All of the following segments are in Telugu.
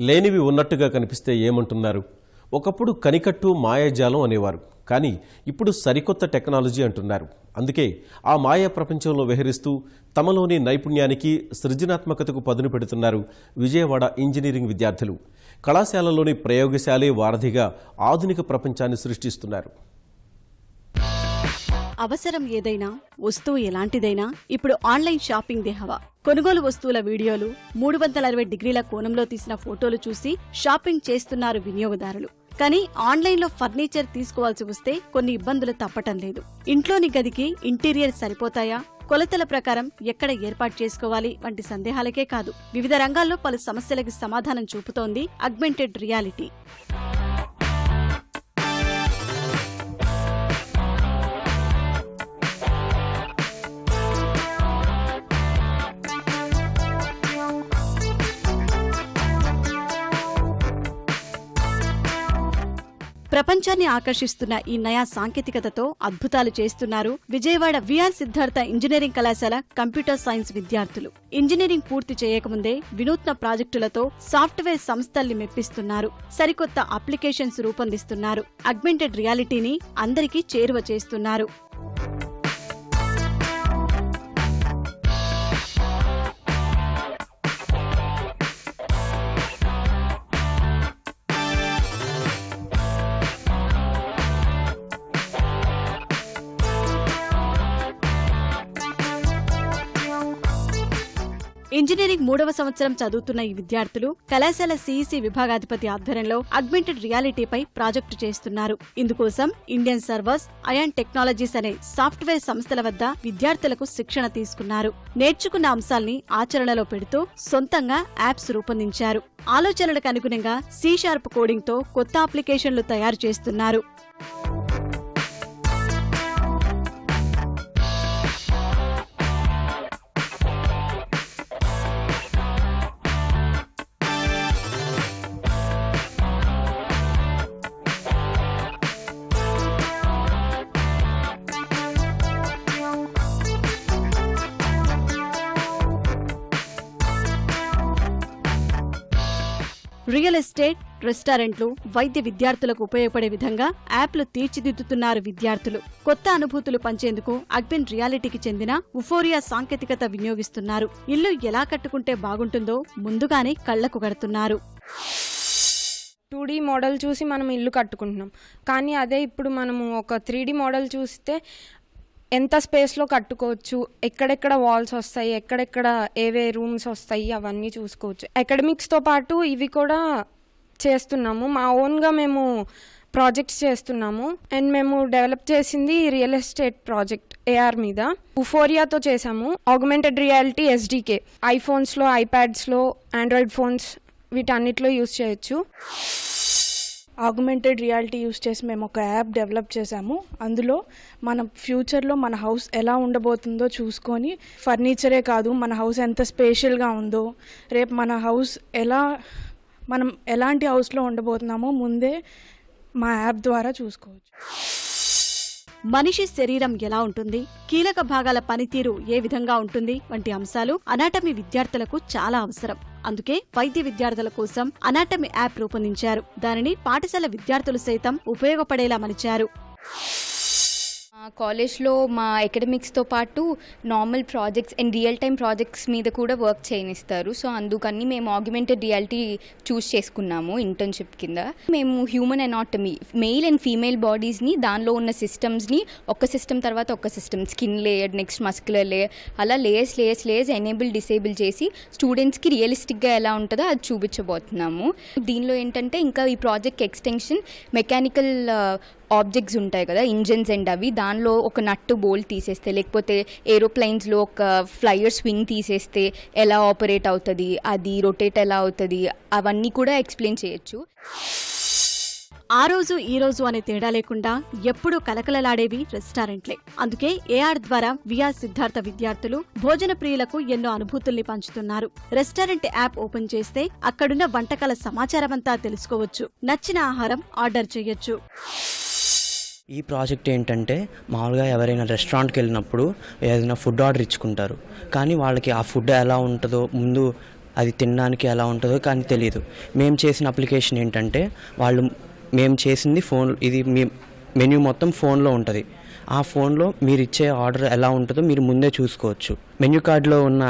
లేనివి ఉన్నట్టుగా కనిపిస్తే ఏమంటున్నారు? ఒకప్పుడు కనికట్టు మాయాజాలం అనేవారు. కానీ ఇప్పుడు సరికొత్త టెక్నాలజీ అంటున్నారు. అందుకే ఆ మాయా ప్రపంచంలో విహరిస్తూ తమలోని నైపుణ్యానికి సృజనాత్మకతకు పదును పెడుతున్నారు విజయవాడ ఇంజనీరింగ్ విద్యార్థులు. కళాశాలలోని ప్రయోగశాలే వారధిగా ఆధునిక ప్రపంచాన్ని సృష్టిస్తున్నారు. అవసరం ఏదైనా వస్తువు ఎలాంటిదైనా ఇప్పుడు ఆన్లైన్ షాపింగ్ దే హవా కొనుగోలు వస్తువుల వీడియోలు మూడు వందల అరవై డిగ్రీల కోణంలో తీసిన ఫోటోలు చూసి షాపింగ్ చేస్తున్నారు వినియోగదారులు. కానీ ఆన్లైన్లో ఫర్నిచర్ తీసుకోవాల్సి వస్తే కొన్ని ఇబ్బందులు తప్పటం లేదు. ఇంట్లోని గదికి ఇంటీరియర్ సరిపోతాయా? కొలతల ప్రకారం ఎక్కడ ఏర్పాటు చేసుకోవాలి? వంటి సందేహాలకే కాదు. వివిధ రంగాల్లో పలు సమస్యలకు సమాధానం చూపుతోంది అగ్మెంటెడ్ రియాలిటీ. ప్రపంచాన్ని ఆకర్షిస్తున్న ఈ నయా సాంకేతికతతో అద్భుతాలు చేస్తున్నారు విజయవాడ విఆర్ సిద్ధార్థ ఇంజనీరింగ్ కళాశాల కంప్యూటర్ సైన్స్ విద్యార్థులు. ఇంజనీరింగ్ పూర్తి చేయకముందే వినూత్న ప్రాజెక్టులతో సాఫ్ట్వేర్ సంస్థల్ని మెప్పిస్తున్నారు. సరికొత్త అప్లికేషన్స్ రూపొందిస్తున్నారు. అగ్మెంటెడ్ రియాలిటీని అందరికీ చేరువ చేస్తున్నారు. ఇంజనీరింగ్ మూడవ సంవత్సరం చదువుతున్న ఈ విద్యార్థులు కళాశాల సిఇసి విభాగాధిపతి ఆధ్వర్యంలో అగ్మెంటెడ్ రియాలిటీపై ప్రాజెక్టు చేస్తున్నారు. ఇందుకోసం ఇండియన్ సర్వర్స్ అయాన్ టెక్నాలజీస్ అనే సాఫ్ట్వేర్ సంస్థల వద్ద విద్యార్థులకు శిక్షణ తీసుకున్నారు. నేర్చుకున్న అంశాల్ని ఆచరణలో పెడుతూ సొంతంగా యాప్స్ రూపొందించారు. ఆలోచనలకు అనుగుణంగా సి షార్ప్ కొత్త అప్లికేషన్లు తయారు చేస్తున్నారు. రియల్ ఎస్టేట్ రెస్టారెంట్లు వైద్య విద్యార్థులకు ఉపయోగపడే విధంగా యాప్లు తీర్చిదిద్దుతున్నారు విద్యార్థులు. కొత్త అనుభూతులు పంచేందుకు అగ్బెన్ రియాలిటీకి చెందిన ఉఫోరియా సాంకేతికత వినియోగిస్తున్నారు. ఇల్లు ఎలా కట్టుకుంటే బాగుంటుందో ముందుగానే కళ్ళకు కడుతున్నారు. టూ డీ మోడల్ చూసి మనం ఇల్లు కట్టుకుంటున్నాం. కానీ అదే ఇప్పుడు మనము ఒక త్రీ డీ మోడల్ చూస్తే ఎంత స్పేస్లో కట్టుకోవచ్చు ఎక్కడెక్కడ వాల్స్ వస్తాయి ఎక్కడెక్కడ ఏవే రూమ్స్ వస్తాయి అవన్నీ చూసుకోవచ్చు. అకాడమిక్స్తో పాటు ఇవి కూడా చేస్తున్నాము. మా ఓన్గా మేము ప్రాజెక్ట్స్ చేస్తున్నాము. అండ్ మేము డెవలప్ చేసింది రియల్ ఎస్టేట్ ప్రాజెక్ట్ ఏఆర్ మీద. ఉఫోరియాతో చేసాము ఆగ్మెంటెడ్ రియాలిటీ ఎస్డికే ఐఫోన్స్లో ఐప్యాడ్స్లో ఆండ్రాయిడ్ ఫోన్స్ వీటన్నిటిలో యూస్ చేయొచ్చు. ఆగ్మెంటెడ్ రియాలిటీ యూస్ చేసి మేము ఒక యాప్ డెవలప్ చేసాము అందులో మన ఫ్యూచర్లో మన హౌస్ ఎలా ఉండబోతుందో చూసుకొని ఫర్నిచరే కాదు మన హౌస్ ఎంత స్పేషియల్గా ఉందో రేపు మన హౌస్ ఎలా మనం ఎలాంటి హౌస్లో ఉండబోతున్నామో ముందే మా యాప్ ద్వారా చూసుకోవచ్చు. మనిషి శరీరం ఎలా ఉంటుంది కీలక భాగాల పనితీరు ఏ విధంగా ఉంటుంది వంటి అంశాలు అనాటమీ విద్యార్థులకు చాలా అవసరం. అందుకే వైద్య విద్యార్థుల కోసం అనాటమీ యాప్ రూపొందించారు. దానిని పాఠశాల విద్యార్థులు సైతం ఉపయోగపడేలా మలిచారు. కాలేజ్లో మా అకాడమిక్స్తో పాటు normal projects and real time projects మీద కూడా వర్క్ చేయనిస్తారు. సో అందుకని మేము ఆగ్యుమెంటెడ్ రియాలిటీ చూస్ చేసుకున్నాము ఇంటర్న్షిప్ కింద. మేము human anatomy male and female బాడీస్ని దానిలో ఉన్న సిస్టమ్స్ని ఒక సిస్టమ్ తర్వాత ఒక system skin layer next muscular layer అలా layers layers layers enable disable చేసి స్టూడెంట్స్కి రియలిస్టిక్గా ఎలా ఉంటుందో అది చూపించబోతున్నాము. దీనిలో ఏంటంటే ఇంకా ఈ ప్రాజెక్ట్ ఎక్స్టెన్షన్ మెకానికల్ ఆబ్జెక్ట్స్ ఉంటాయి కదా ఇంజన్స్ అండ్ అవి దానిలో ఒక నట్టు బోల్ట్ తీసేస్తే లేకపోతే ఏరోప్లైన్స్లో ఒక ఫ్లైయర్ స్వింగ్ తీసేస్తే ఎలా ఆపరేట్ అవుతుంది అది రొటేట్ ఎలా అవుతుంది అవన్నీ కూడా ఎక్స్ప్లెయిన్ చేయొచ్చు. ఆ రోజు ఈ రోజు అనే తేడా లేకుండా ఎప్పుడూ కలకలలాడేవి రెస్టారెంట్లే. అందుకే ఏఆర్ ద్వారా విఆర్ సిద్ధార్థ విద్యార్థులు భోజన ప్రియులకు ఎన్నో అనుభూతుల్ని పంచుతున్నారు. రెస్టారెంట్ యాప్ ఓపెన్ చేస్తే అక్కడున్న వంటకాల సమాచారమంతా తెలుసుకోవచ్చు. నచ్చిన ఆహారం ఆర్డర్ చేయొచ్చు. ఈ ప్రాజెక్ట్ ఏంటంటే మామూలుగా ఎవరైనా రెస్టారెంట్కి వెళ్ళినప్పుడు ఏదైనా ఫుడ్ ఆర్డర్ ఇచ్చుకుంటారు. కానీ వాళ్ళకి ఆ ఫుడ్ ఎలా ఉంటుందో ముందు అది తినడానికి ఎలా ఉంటుందో కానీ తెలియదు. మేము చేసిన అప్లికేషన్ ఏంటంటే వాళ్ళు మేము చేసింది ఫోన్ ఇది మీ మెన్యూ మొత్తం ఫోన్లో ఉంటుంది. ఆ ఫోన్లో మీరు ఇచ్చే ఆర్డర్ ఎలా ఉంటుందో మీరు ముందే చూసుకోవచ్చు. మెన్యూ కార్డులో ఉన్న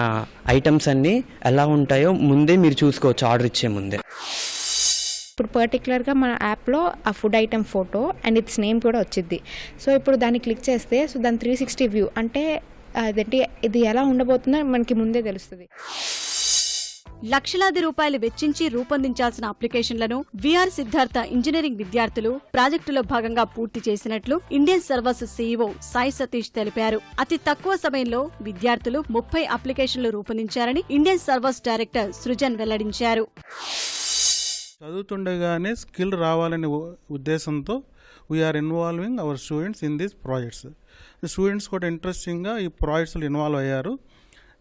ఐటమ్స్ అన్నీ ఎలా ఉంటాయో ముందే మీరు చూసుకోవచ్చు ఆర్డర్ ఇచ్చే ముందే. ఇప్పుడు పర్టికులర్గా మన యాప్లో ఆ food item photo and its name కూడా వచ్చింది సో ఇప్పుడు దాన్ని క్లిక్ చేస్తే సో దాని త్రీ సిక్స్టీ వ్యూ అంటే అదేంటి ఇది ఎలా ఉండబోతుందో మనకి ముందే తెలుస్తుంది. లక్షలాది రూపాయలు వెచ్చించి రూపొందించాల్సిన అప్లికేషన్లను విఆర్ సిద్ధార్థ ఇంజనీరింగ్ విద్యార్థులు ప్రాజెక్టులో భాగంగా పూర్తి చేసినట్లు Indian servers CEO Sai Satish తెలిపారు. అతి తక్కువ సమయంలో విద్యార్థులు ముప్పై అప్లికేషన్లు రూపొందించారని ఇండియన్ సర్వస్ డైరెక్టర్ సృజన్ వెల్లడించారు. చదువుతుండగానే స్కిల్ రావాలనే ఉద్దేశంతో we are involving our students in these projects students కూడా ఇంట్రెస్టింగ్గా ఈ ప్రాజెక్ట్స్లో ఇన్వాల్వ్ అయ్యారు.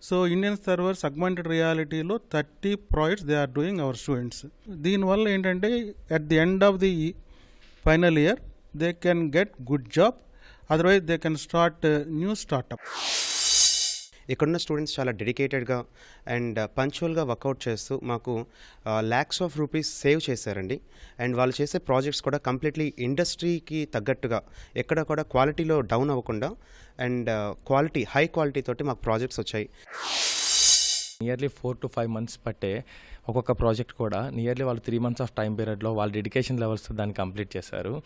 సో ఇండియన్ సర్వర్స్ అగ్మెంటెడ్ రియాలిటీలో thirty projects they are doing our students దీనివల్ల ఏంటంటే at the end of the final year they can get good job otherwise they can start new startup ఇక్కడున్న స్టూడెంట్స్ చాలా డెడికేటెడ్గా అండ్ uh, పంచువల్గా వర్కౌట్ చేస్తూ మాకు ల్యాక్స్ ఆఫ్ రూపీస్ సేవ్ చేశారండి. అండ్ వాళ్ళు చేసే ప్రాజెక్ట్స్ కూడా కంప్లీట్లీ ఇండస్ట్రీకి తగ్గట్టుగా ఎక్కడ కూడా క్వాలిటీలో డౌన్ అవ్వకుండా and uh, quality high quality తోటి మాకు ప్రాజెక్ట్స్ వచ్చాయి. Nearly four to five months పట్టే ఒక్కొక్క ప్రాజెక్ట్ కూడా నియర్లీ వాళ్ళు త్రీ మంత్స్ ఆఫ్ టైం పీరియడ్లో వాళ్ళ డెడికేషన్ లెవెల్స్తో దాన్ని కంప్లీట్ చేశారు.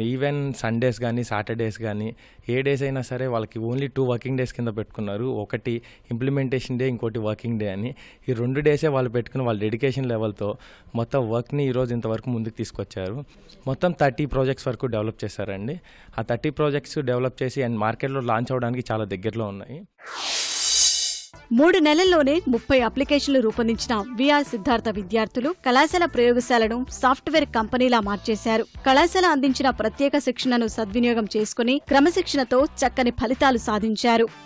ఈవెన్ సండేస్ కానీ సాటర్డేస్ కానీ ఏ డేస్ అయినా సరే వాళ్ళకి ఓన్లీ టూ వర్కింగ్ డేస్ కింద పెట్టుకున్నారు. ఒకటి ఇంప్లిమెంటేషన్ డే ఇంకోటి వర్కింగ్ డే అని. ఈ రెండు డేసే వాళ్ళు పెట్టుకుని వాళ్ళ డెడికేషన్ లెవెల్తో మొత్తం వర్క్ని ఈరోజు ఇంతవరకు ముందుకు తీసుకొచ్చారు. మొత్తం థర్టీ ప్రాజెక్ట్స్ వరకు డెవలప్ చేశారండి. ఆ థర్టీ ప్రాజెక్ట్స్ డెవలప్ చేసి అండ్ మార్కెట్లో లాంచ్ అవ్వడానికి చాలా దగ్గరలో ఉన్నాయి. మూడు నెలల్లోనే ముప్పై అప్లికేషన్లు రూపొందించిన విఆర్ సిద్ధార్థ విద్యార్థులు కళాశాల ప్రయోగశాలను సాఫ్ట్వేర్ కంపెనీలా మార్చేశారు. కళాశాల అందించిన ప్రత్యేక శిక్షణను సద్వినియోగం చేసుకుని క్రమశిక్షణతో చక్కని ఫలితాలు సాధించారు.